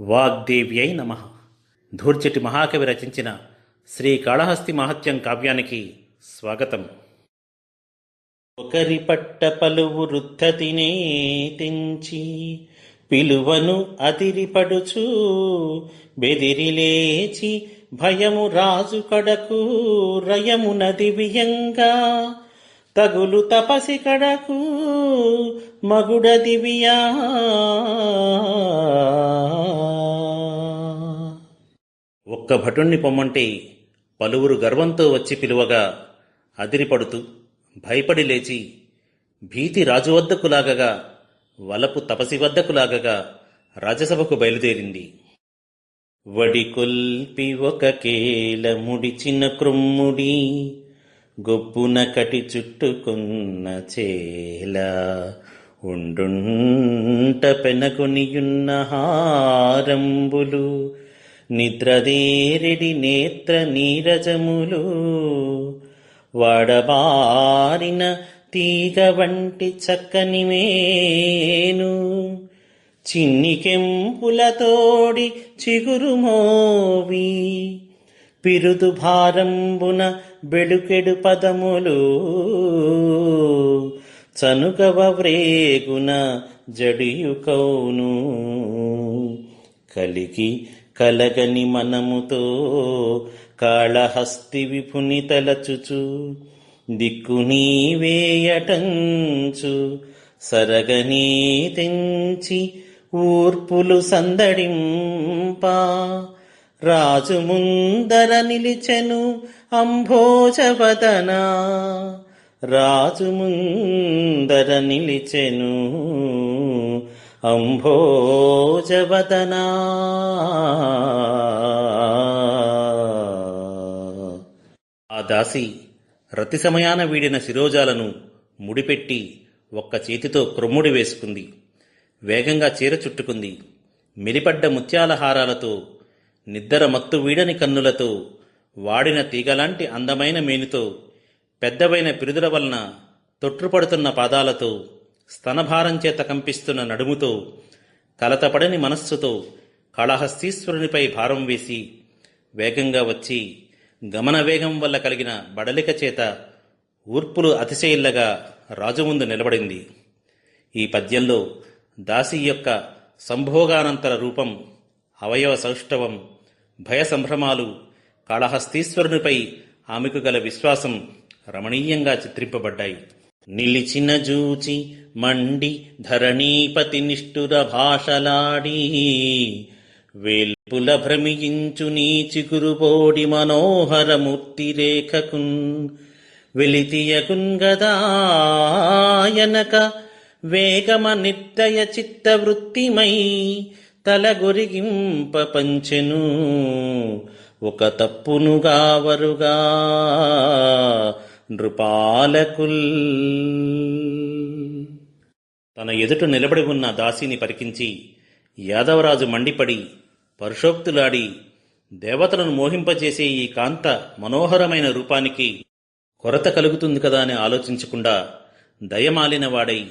వాగ్దేవ్యై నమ. ధూర్చటి మహాకవి రచించిన శ్రీ కాళహస్తి మహత్యం కావ్యానికి స్వాగతం. ఒకరి పట్ట పలువు తినే తెంచి పిలువను అదిరిపడుచు బెదిరి లేచి భయము రాజు కడకు రయమునది వియంగా తగులు తపసి కడకు మగుడ దివ్యా ఒక్క భటుణ్ణి పొమ్మంటే పలువురు గర్వంతో వచ్చి పిలువగా అదిరిపడుతూ భయపడి లేచి భీతి రాజు వద్దకు లాగగా వలపు తపసి వద్దకు లాగగా రాజసభకు బయలుదేరింది. వడికొల్పి ఒక కేల ముడిచిన క్రుమ్ముడి గొబ్బున కటి చుట్టుకున్న చేల ఉండుంట పెనకొనియున్న హారంబులు నిద్రదేరిడి నేత్ర నీరజములు వాడబారిన తీగ వంటి చక్కని మేను. చిన్నికెంపులతోడి చిగురుమోవి చిగురు మోవి పిరుదు భారంబున బెడుకెడు పదములు. చనుకవ వ్రేగున జడియు కౌను. కలికి కలగని మనముతో కాళహస్తి విపుని తలచుచు దిక్కు నీవేయటంచు సరగనీ తెంచి ఊర్పులు సందడింపా. రాజు ముందర నిలిచెను అంభోజవదనా రాజు ముందర నిలిచెను. అంభోజవదనా ఆ దాసి రతి సమయాన వీడిన శిరోజాలను ముడిపెట్టి ఒక్క చేతితో క్రొమ్ముడి వేసుకుంది. వేగంగా చీర చుట్టుకుంది. మెలిపడ్డ ముత్యాల హారాలతో నిద్దర మత్తు వీడని కన్నులతో వాడిన తీగలాంటి అందమైన మేనితో పెద్దవైన పిరుదుల వలన తొట్టుపడుతున్న పాదాలతో స్తనభారం చేత కంపిస్తున్న నడుముతో కలతపడని మనస్సుతో కాళహస్తీశ్వరునిపై భారం వేసి వేగంగా వచ్చి గమన వేగం వల్ల కలిగిన బడలిక చేత ఊర్పులు అతిశయిల్లగా రాజు ముందు నిలబడింది. ఈ పద్యంలో దాసి యొక్క సంభోగానంతర రూపం అవయవ సౌష్ఠవం భయ సంభ్రమాలు కాళహస్తీశ్వరునిపై ఆమెకు గల విశ్వాసం రమణీయంగా చిత్రింపబడ్డాయి. నిలిచిన జూచి మండి ధరణీపతి నిష్ఠుర భాషలాడి వేల్పుల భ్రమించు నీ చిగురుబోడి మనోహర మూర్తి రేఖకున్ వెలితియకున్ గదాయనక వేగమ నిర్దయ చిత్త వృత్తిమై తలగొరిగింప పంచెను. ఒక తప్పునుగా వరుగా నృపాలకుల్. తన ఎదుట నిలబడి ఉన్న దాసిని పరికించి యాదవరాజు మండిపడి పరుషోక్తులాడి దేవతలను మోహింపజేసే ఈ కాంత మనోహరమైన రూపానికి కొరత కలుగుతుంది కదా అని ఆలోచించకుండా దయమాలిన వాడై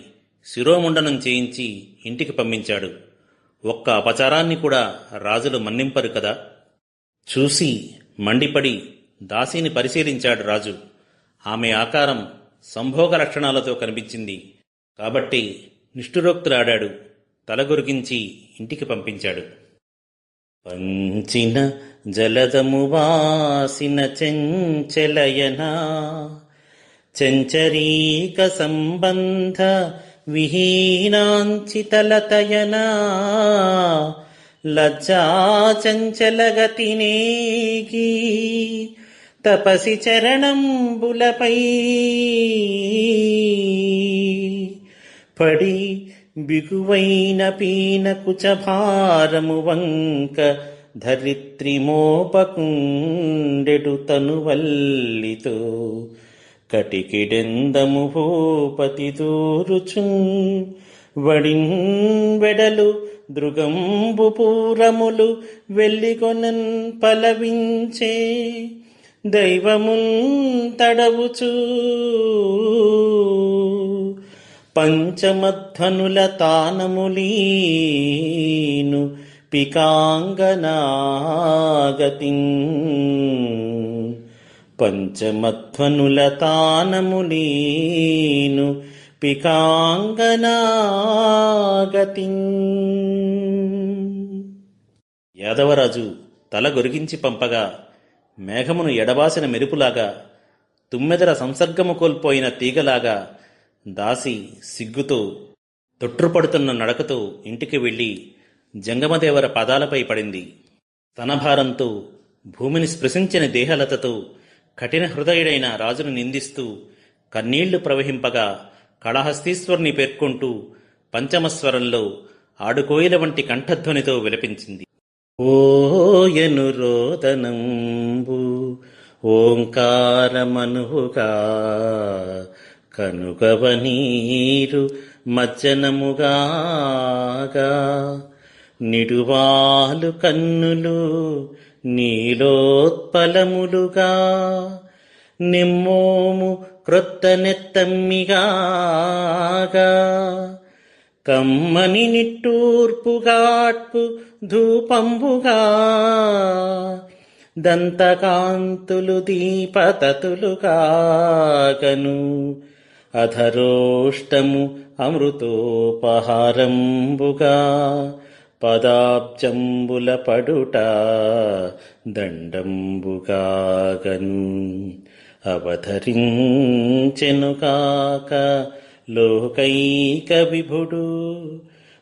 శిరోముండనం చేయించి ఇంటికి పంపించాడు. ఒక్క అపచారాన్ని కూడా రాజులు మన్నింపరు కదా? చూసి మండిపడి దాసిని పరిశీలించాడు రాజు. ఆమె ఆకారం సంభోగ లక్షణాలతో కనిపించింది. కాబట్టి నిష్ఠురోక్తులాడాడు తలగొరిగించి ఇంటికి పంపించాడు. పంచిన జలదము వాసిన చెంచలయనా చెంచరీక సంబంధ విహీనాంచితలతయనా లజ్జా చంచలగతినేగి తపసి చరణంబులపై పడి బిగువైన పీన కుచభారము వంక ధరిత్రిమోపకుండెడు తనువల్లితో కటికిడెందము భూపతి దూరుచు వడిన్ వెడలు దృగంబు పూరములు వెల్లిగొనన్ పలవించే దైవమున్ తడవుచూ పంచమధ్వనుల తానములీను పికాంగనాగతి. పంచమధ్వనుల తానములీను పికాంగనాగతి. యాదవరాజు తల గొరిగించి పంపగా మేఘమును ఎడబాసిన మెరుపులాగా తుమ్మెదర సంసర్గము కోల్పోయిన తీగలాగా దాసి సిగ్గుతో తొట్టుపడుతున్న నడకతో ఇంటికి వెళ్ళి జంగమదేవర పాదాలపై పడింది. స్తనభారంతో భూమిని స్పృశించిన దేహలతతో కఠిన హృదయుడైన రాజును నిందిస్తూ కన్నీళ్ళు ప్రవహింపగా కళహస్తీశ్వరుని పేర్కొంటూ పంచమస్వరంలో ఆడుకోయిల వంటి కంఠధ్వనితో విలపించింది. ఓయను రోదనంబు ఓంకారమనుగా కనుగవనీరు మజ్జనముగాగా. నిడువాలు కన్నులు నీలోత్పలములుగా. నిమ్మోము క్రొత్త నెత్తమ్మిగాగా. కమ్మని నిట్టూర్పుగాట్పు ధూపంబుగా. దంతకాంతులు దీపతతులుగాగను. అధరోష్టము అమృతోపహారంబుగా. పదాబ్జంబుల పడుట దండంబుగాగను. అవధరించెనుగాక లోకైక విభుడు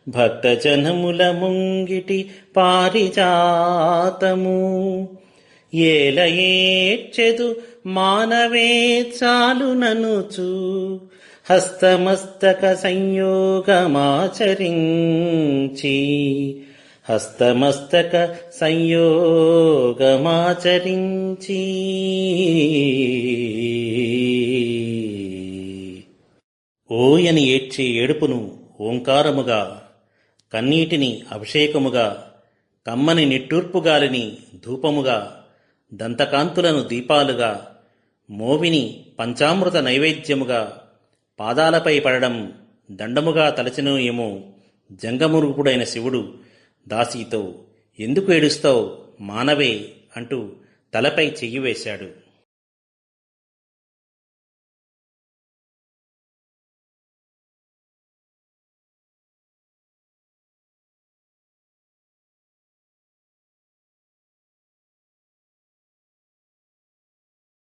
భక్తజనముల ముంగిటి పారిజాతము. ఏలయేచ్చెదు మానవే చాలుననుచు హస్తమస్తక సంయోగమాచరించి. హస్తమస్తక సంయోగమాచరించి. ఓయని ఏడ్చే ఏడుపును ఓంకారముగా కన్నీటిని అభిషేకముగా కమ్మని నిట్టూర్పుగాలిని ధూపముగా దంతకాంతులను దీపాలుగా మోవిని పంచామృత నైవేద్యముగా పాదాలపై పడడం దండముగా తలచను ఏమో జంగమురుగుడైన శివుడు దాసీతో ఎందుకు ఏడుస్తావు మానవే అంటూ తలపై చెయ్యి వేశాడు.